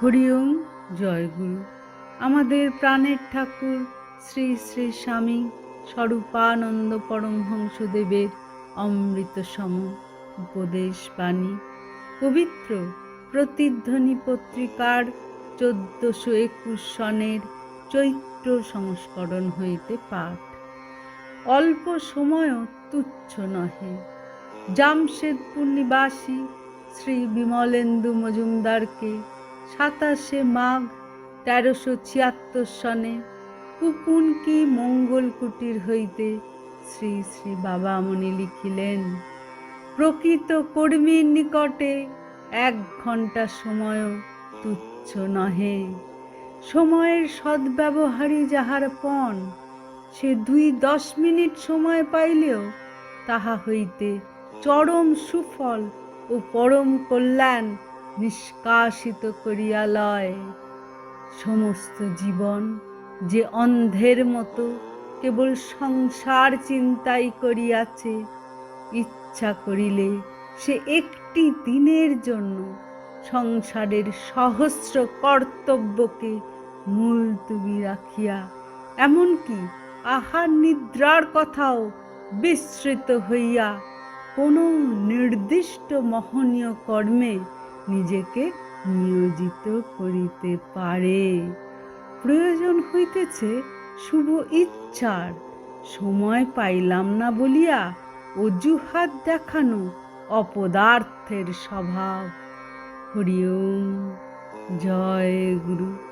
হরিওম জয়গুরু আমাদের প্রাণের ঠাকুর শ্রী শ্রী স্বামী স্বরূপানন্দ পরমহংসদেবের অমৃত সম উপদেশ বাণী। পবিত্র প্রতিধ্বনি পত্রিকার চোদ্দশো একুশ সনের চৈত্র সংস্করণ হইতে পাঠ। অল্প সময়ও তুচ্ছ নহে। জামশেদপুর নিবাসী শ্রী বিমলেন্দু মজুমদারকে সাতাশে মাঘ, তেরোশো ছিয়াত্তর সনে কুকুনকি মঙ্গল কুটির হইতে? শ্রী শ্রী বাবা বাবামণি লিখিলেন, প্রকৃত কর্মীর নিকটে এক ঘণ্টা সময়ও তুচ্ছ নহে। সময়ের সদ্ব্যবহারই যাহার পণ, সে দুই দশ মিনিট সময় পাইলেও তাহা হইতে চরম সুফল ও পরম কল্যাণ নিষ্কাশিত করিয়া লয়। সমস্ত জীবন যে অন্ধের মতো, কেবল সংসার চিন্তাই করিয়াছে। ইচ্ছা করিলে সে একটি দিনের জন্য সংসারের সহস্র কর্তব্যকে মুলতুবি রাখিয়া, এমনকি আহার নিদ্রার কথাও বিস্মৃত হইয়া কোনো নির্দিষ্ট মহনীয় কর্মে নিজেকে নিয়োজিত করিতে পারে। প্রয়োজন হইতেছে শুভ ইচ্ছার। সময় পাইলাম না বলিয়া অজুহাত দেখানো অপদার্থের স্বভাব। হরিওম। জয় গুরু।